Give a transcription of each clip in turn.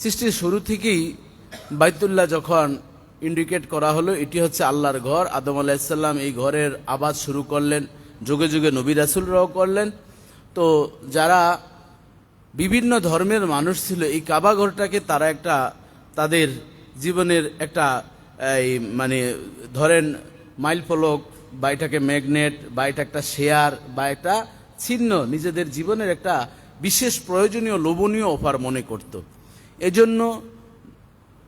সৃষ্টির শুরু থেকেই বাইতুল্লাহ যখন ইন্ডিকেট করা হলো, এটি হচ্ছে আল্লাহর ঘর। আদম আলাহিসাল্লাম এই ঘরের আবাদ শুরু করলেন, যুগে যুগে নবী রাসুলরাও করলেন। তো যারা বিভিন্ন ধর্মের মানুষ ছিল, এই কাবা ঘরটাকে তারা একটা তাদের জীবনের একটা, এই মানে ধরেন মাইল ফলক, বা এটাকে ম্যাগনেট, বা এটা একটা শেয়ার, বা একটা ছিন্ন, নিজেদের জীবনের একটা বিশেষ প্রয়োজনীয়, লোভনীয় অফার মনে করত। এজন্য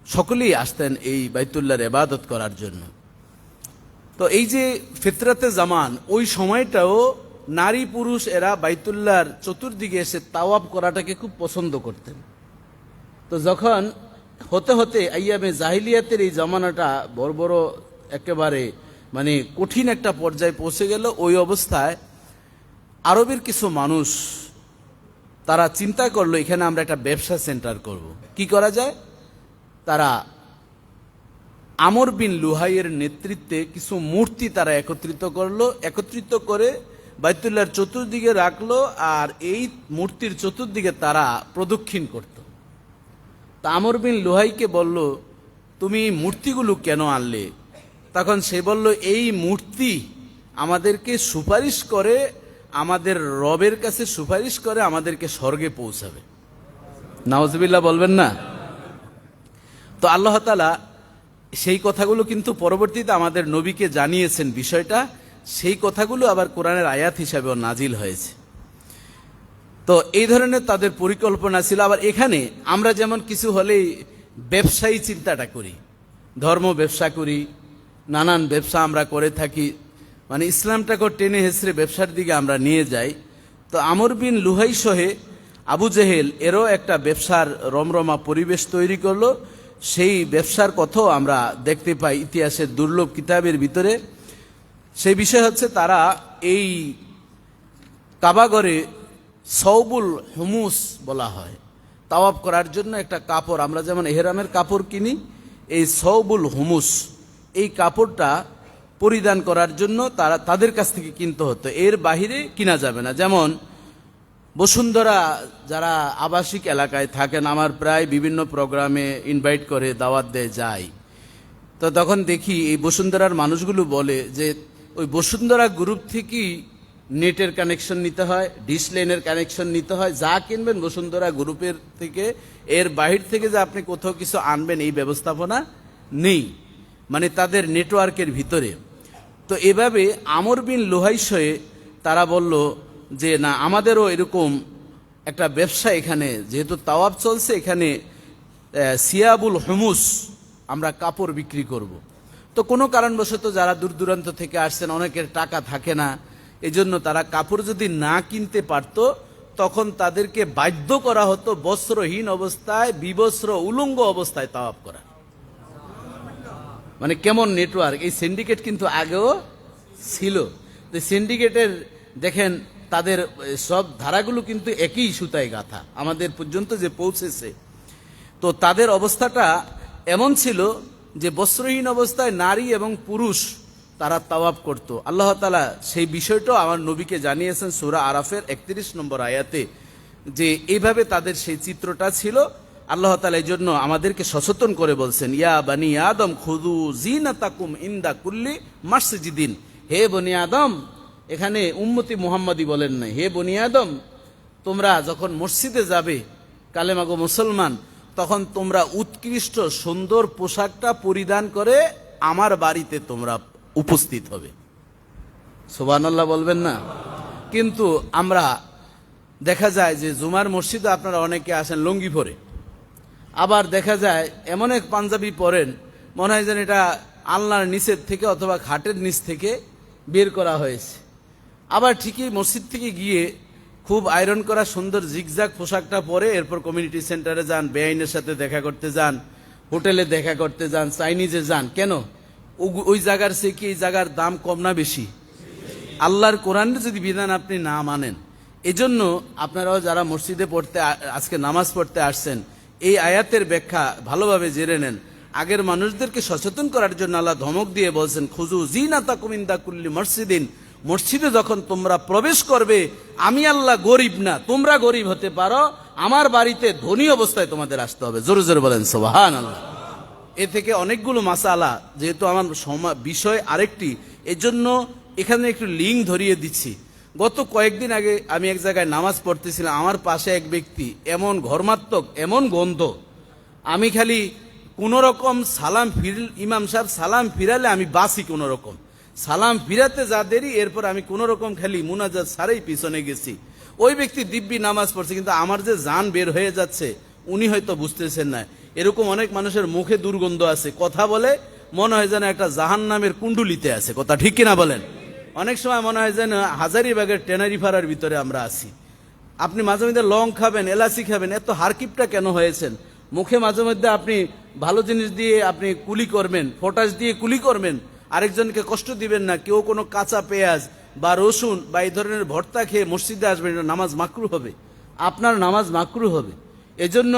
সকলেই আসতেন এই বাইতুল্লাহর এবাদত করার জন্য। তো এই যে ফিতরাতে জামান, ওই সময়টাও নারী পুরুষ এরা বাইতুল্লাহর চতুর্দিকে এসে তাওয়াব করাটাকে খুব পছন্দ করতেন। তো যখন হতে হতে আইয়ামে জাহিলিয়াতের এই জামানাটা বড় বড় একেবারে মানে কঠিন একটা পর্যায়ে পৌঁছে গেল, ওই অবস্থায় আরবের কিছু মানুষ তারা চিন্তা করল, এখানে আমরা একটা ব্যবসা সেন্টার করব। কি করা যায়? তারা আমর বিন লুহাইয়ের নেতৃত্বে কিছু মূর্তি তারা একত্রিত করল। একত্রিত করে বাইতুল্লাহর চতুর্দিকে রাখল আর এই মূর্তির চতুর্দিকে তারা প্রদক্ষিণ করত। তা আমর বিন লুহাইকে বলল, তুমি মূর্তিগুলো কেন আনলে? তখন সে বলল, এই মূর্তি আমাদেরকে সুপারিশ করে আমাদের রবের কাছে সুপারিশ করে আমাদেরকে স্বর্গে পৌঁছাবে। নওয়াজবিল্লাহ বলবেন না? তো আল্লাহ তালা সেই কথাগুলো কিন্তু পরবর্তীতে আমাদের নবীকে জানিয়েছেন বিষয়টা। সেই কথাগুলো আবার কোরআনের আয়াত হিসাবেও নাজিল হয়েছে। তো এই ধরনের তাদের পরিকল্পনা ছিল। আবার এখানে আমরা যেমন কিছু হলেই ব্যবসায়ী চিন্তাটা করি। ধর্ম ব্যবসা করি, নানান ব্যবসা আমরা করে থাকি। মানে ইসলামটাকে টেনে হেসড়ে ব্যবসার দিকে আমরা নিয়ে যাই। তো আমর বিন লুহাই সহে আবু জেহেল এরও একটা ব্যবসার রমরমা পরিবেশ তৈরি করল। সেই ব্যবসার কথাও আমরা দেখতে পাই ইতিহাসের দুর্লভ কিতাবের ভিতরে। সেই বিষয় হচ্ছে তারা এই কাবাগরে সৌবুল হুমুস বলা হয়। তাওয়াব করার জন্য একটা কাপড়, আমরা যেমন এহেরামের কাপড় কিনি, এই সৌবুল হুমুস, এই কাপড়টা পরিধান করার জন্য তারা তাদের কাছ থেকে কিনতে হতো। এর বাহিরে কিনা যাবে না। যেমন, বসুন্ধরা যারা আবাসিক এলাকায় থাকেন, আমার প্রায় বিভিন্ন প্রোগ্রামে ইনভাইট করে দাওয়াত দেয় যায় তো তখন দেখি এই বসুন্ধরার মানুষগুলো বলে যে, ওই বসুন্ধরা গ্রুপ থেকেই নেটের কানেকশন নিতে হয় ডিশ লাইনের কানেকশন নিতে হয়। যা কিনবেন বসুন্ধরা গ্রুপের থেকে, এর বাহির থেকে যে আপনি কোথাও কিছু আনবেন, এই ব্যবস্থাপনা নেই। মানে তাদের নেটওয়ার্কের ভিতরে। তো এভাবে আমর বিন লোহাইশয়ে তারা বলল যে, না, আমাদেরও এরকম একটা ব্যবসা এখানে। যেহেতু তাওয়াব চলছে এখানে সিয়াবুল হুমুস আমরা কাপড় বিক্রি করব। তো কোনো কারণবশত যারা দূর দূরান্ত থেকে আসছেন, অনেকের টাকা থাকে না। এজন্য তারা কাপড় যদি না কিনতে পারতো, তখন তাদেরকে বাধ্য করা হতো বস্ত্রহীন অবস্থায়, বিবস্ত্র উলঙ্গ অবস্থায় তাওয়াব করা। মানে কেমন নেটওয়ার্ক এই সিন্ডিকেট কিন্তু আগেও ছিল। তো সিন্ডিকেটের দেখেন, তাদের সব ধারাগুলো কিন্তু একই সুতায় গাথা। আমাদের পর্যন্ত যে পৌঁছেছে। তো তাদের অবস্থাটা এমন ছিল যে বস্ত্রহীন অবস্থায় নারী এবং পুরুষ তারা তাওয়াব করত। আল্লাহ তালা সেই বিষয়টাও আমার নবীকে জানিয়েছেন সুরা আরাফের একত্রিশ নম্বর আয়াতে যে এইভাবে তাদের সেই চিত্রটা ছিল। আল্লাহ তালা এই জন্য আমাদেরকে সচেতন করে বলছেন, ইয়া বানি আদম খুদু জিনাতাকুম ইন্দা কুল্লি মাসজিদিন। হে বনি আদম, এখানে উম্মতি মুহাম্মাদি বলেন নাই। হে বনি আদম, তোমরা যখন মসজিদে যাবে কালেমাগো মুসলমান, তখন তোমরা উৎকৃষ্ট সুন্দর পোশাকটা পরিধান করে আমার বাড়িতে তোমরা উপস্থিত হবে। সোবানাল্লাহ বলবেন না? কিন্তু আমরা দেখা যায় যে জুমার মসজিদে আপনারা অনেকে আসেন লুঙ্গি পরে। আবার দেখা যায়, এমন এক পাঞ্জাবি পরেন, মনে হয় যেন এটা আল্লাহর নিচের থেকে অথবা খাটের নিচ থেকে বের করা হয়েছে। আবার ঠিকই মসজিদ থেকে গিয়ে খুব আয়রন করা সুন্দর জিগজাগ পোশাকটা পরে এরপর কমিউনিটি সেন্টারে যান, বেআইনের সাথে দেখা করতে যান, হোটেলে দেখা করতে যান, চাইনিজে যান। কেন? ওই জায়গার সে কি এই জায়গার দাম কম না বেশি? আল্লাহর কোরআনের যদি বিধান আপনি না মানেন, এজন্য আপনারাও যারা মসজিদে পড়তে আজকে নামাজ পড়তে আসছেন এই আয়াতের ব্যাখ্যা ভালোভাবে জেনে নেন। আগের মানুষদেরকে সচেতন করার জন্য আল্লাহ ধমক দিয়ে বলছেন খুজু জিনা তাকুমিন্দা কুল্লি মসজিদিন। মসজিদে যখন তোমরা প্রবেশ করবে, আমি আল্লাহ গরিব না, তোমরা গরিব হতে পারো, আমার বাড়িতে ধনী অবস্থায় তোমাদের আসতে হবে। জোরে জোরে বলেন সোবাহান আল্লাহ এ থেকে অনেকগুলো মাসালা, যেহেতু আমার বিষয় আরেকটি, এজন্য এখানে একটু লিঙ্ক ধরিয়ে দিচ্ছি। গত কয়েকদিন আগে আমি এক জায়গায় নামাজ পড়তেছিলাম, আমার পাশে এক ব্যক্তি, এমন ঘর্মাত্মক, এমন গন্ধ। আমি খালি কোন রকম সালাম ফির ইমাম সাহেব, সালাম ফিরালে আমি বাসি কোন রকম সালাম ফিরাতে যা দেরি, এরপর আমি কোন রকম খালি মুনাজাত সারাই পিছনে গেছি। ওই ব্যক্তি দিব্যি নামাজ পড়ছে, কিন্তু আমার যে যান বের হয়ে যাচ্ছে, উনি হয়তো বুঝতেছেন না। এরকম অনেক মানুষের মুখে দুর্গন্ধ আছে, কথা বলে মনে হয় যেন একটা জাহান নামের কুণ্ডুলিতে আছে, কথা ঠিক কিনা বলেন? অনেক সময় মনে হয় যেন হাজারিবাগের টেনারি ফাড়ার ভিতরে আমরা আছি। আপনি মাঝে মধ্যে লং খাবেন, এলাচি খাবেন, এত হারকিপটা কেন হয়েছেন? মুখে মাঝে মধ্যে আপনি ভালো জিনিস দিয়ে আপনি কুলি করবেন ফটাস দিয়ে কুলি করবেন, আরেকজনকে কষ্ট দিবেন না, কেউ কোনো কাঁচা পেঁয়াজ বা রসুন বা এই ধরনের ভর্তা খেয়ে মসজিদে আসবেন নামাজ মাকরু হবে। আপনার নামাজ মাকরু হবে। এজন্য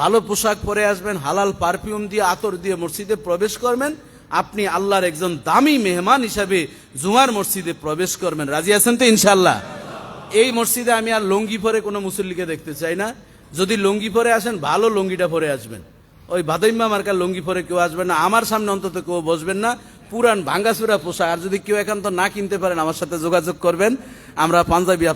ভালো পোশাক পরে আসবেন, হালাল পারফিউম দিয়ে আতর দিয়ে মসজিদে প্রবেশ করবেন আপনি আল্লাহর একজন দামি মেহমান হিসাবে জুমার মসজিদে প্রবেশ করবেন। রাজি আছেন তো ইনশাল্লাহ এই মসজিদে আমি আর লঙ্গি পরে কোনো মুসল্লিকে দেখতে চাই না। যদি লঙ্গি পরে আসেন, ভালো লঙ্গিটা পরে আসবেন। ওই ভাদইম্মা মার্কার লঙ্গি পরে কেউ আসবেন না। আমার সামনে অন্তত কেউ বসবেন না। পুরান ভাঙ্গাচুরা পোশাক। আর যদি কেউ একান্ত না কিনতে পারেন, আমার সাথে যোগাযোগ করবেন। আমরা পাঞ্জাবি